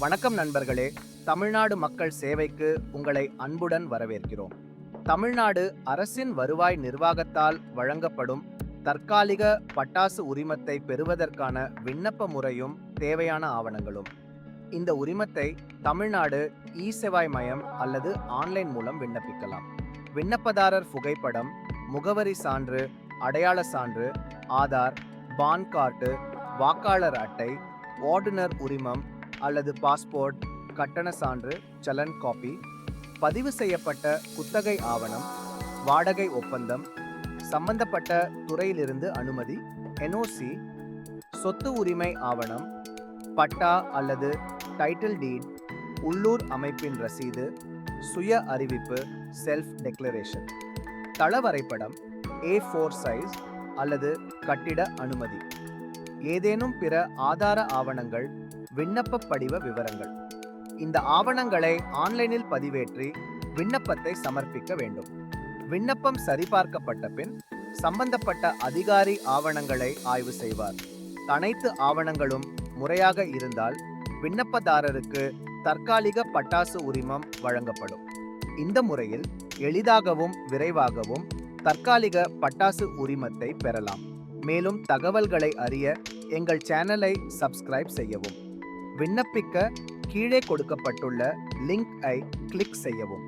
வணக்கம் நண்பர்களே. தமிழ்நாடு மக்கள் சேவைக்கு உங்களை அன்புடன் வரவேற்கிறோம். தமிழ்நாடு அரசின் வருவாய் நிர்வாகத்தால் வழங்கப்படும் தற்காலிக பட்டாசு உரிமத்தை பெறுவதற்கான விண்ணப்ப முறையும் தேவையான ஆவணங்களும். இந்த உரிமத்தை தமிழ்நாடு இ செவாய் மையம் அல்லது ஆன்லைன் மூலம் விண்ணப்பிக்கலாம். விண்ணப்பதாரர் புகைப்படம் முகவரி சான்று அடையாள சான்று ஆதார் பான் கார்டு வாக்காளர் அட்டை ஓட்டுநர் உரிமம் அல்லது பாஸ்போர்ட் கட்டண சான்று சலன் காப்பி பதிவு செய்யப்பட்ட குத்தகை ஆவணம் வாடகை ஒப்பந்தம் சம்பந்தப்பட்ட துறையிலிருந்து அனுமதி என்ஓசி சொத்து உரிமை ஆவணம் பட்டா அல்லது டைட்டில் டீட் உள்ளூர் அமைப்பின் ரசீது சுய அறிவிப்பு செல்ஃப் டெக்ளரேஷன் தள வரைபடம் ஏ ஃபோர் சைஸ் அல்லது கட்டிட அனுமதி. ஏதேனும் பிற ஆதார ஆவணங்கள் விண்ணப்ப படிவ விவரங்கள். இந்த ஆவணங்களை ஆன்லைனில் பதிவேற்றி விண்ணப்பத்தை சமர்ப்பிக்க வேண்டும். விண்ணப்பம் சரிபார்க்கப்பட்ட பின் சம்பந்தப்பட்ட அதிகாரி ஆவணங்களை ஆய்வு செய்வார். அனைத்து ஆவணங்களும் முறையாக இருந்தால் விண்ணப்பதாரருக்கு தற்காலிக பட்டாசு உரிமம் வழங்கப்படும். இந்த முறையில் எளிதாகவும் விரைவாகவும் தற்காலிக பட்டாசு உரிமத்தை பெறலாம். மேலும் தகவல்களை அறிய எங்கள் சேனலை சப்ஸ்கிரைப் செய்யவும். விண்ணப்பிக்க கீழே கொடுக்கப்பட்டுள்ள லிங்க் ஐ கிளிக் செய்யவும்.